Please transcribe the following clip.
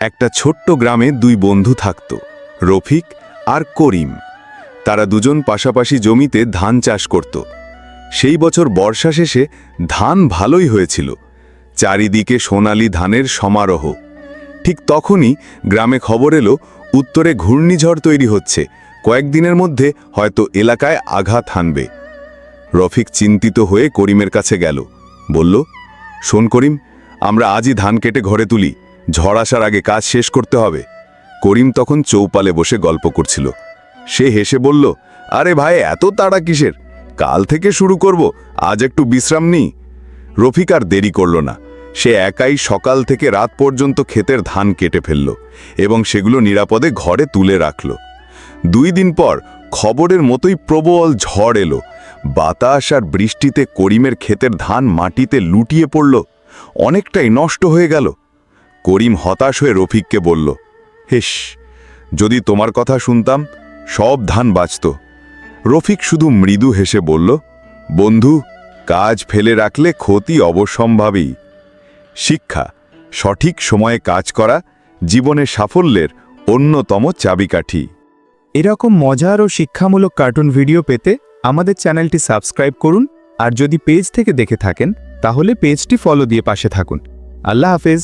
একটা ছোট্ট গ্রামে দুই বন্ধু থাকত, রফিক আর করিম। তারা দুজন পাশাপাশি জমিতে ধান চাষ করত। সেই বছর বর্ষা শেষে ধান ভালোই হয়েছিল। চারিদিকে সোনালি ধানের সমারোহ। ঠিক তখনই গ্রামে খবর এলো, উত্তরে ঘূর্ণিঝড় তৈরি হচ্ছে। কয়েকদিনের মধ্যে হয়তো এলাকায় আঘাত হানবে। রফিক চিন্তিত হয়ে করিমের কাছে গেল। বলল, শোন করিম, আমরা আজই ধান কেটে ঘরে তুলি। ঝড় আসার আগে কাজ শেষ করতে হবে। করিম তখন চৌপালে বসে গল্প করছিল। সে হেসে বলল, আরে ভাই, এত তাড়া কিসের? কাল থেকে শুরু করব, আজ একটু বিশ্রাম নিই। রফিক আর দেরি করল না। সে একাই সকাল থেকে রাত পর্যন্ত ক্ষেতের ধান কেটে ফেলল এবং সেগুলো নিরাপদে ঘরে তুলে রাখল। দুই দিন পর খবরের মতোই প্রবল ঝড় এলো। বাতাস আর বৃষ্টিতে করিমের ক্ষেতের ধান মাটিতে লুটিয়ে পড়ল। অনেকটাই নষ্ট হয়ে গেল। করিম হতাশ হয়ে রফিককে বলল হেস যদি তোমার কথা শুনতাম, সব ধান বাঁচত। রফিক শুধু মৃদু হেসে বলল, বন্ধু, কাজ ফেলে রাখলে ক্ষতি অবশ্যম্ভাবী। শিক্ষা, সঠিক সময়ে কাজ করা জীবনের সাফল্যের অন্যতম চাবিকাঠি। এরকম মজার ও শিক্ষামূলক কার্টুন ভিডিও পেতে আমাদের চ্যানেলটি সাবস্ক্রাইব করুন, আর যদি পেজ থেকে দেখে থাকেন, তাহলে পেজটি ফলো দিয়ে পাশে থাকুন। আল্লাহ হাফেজ।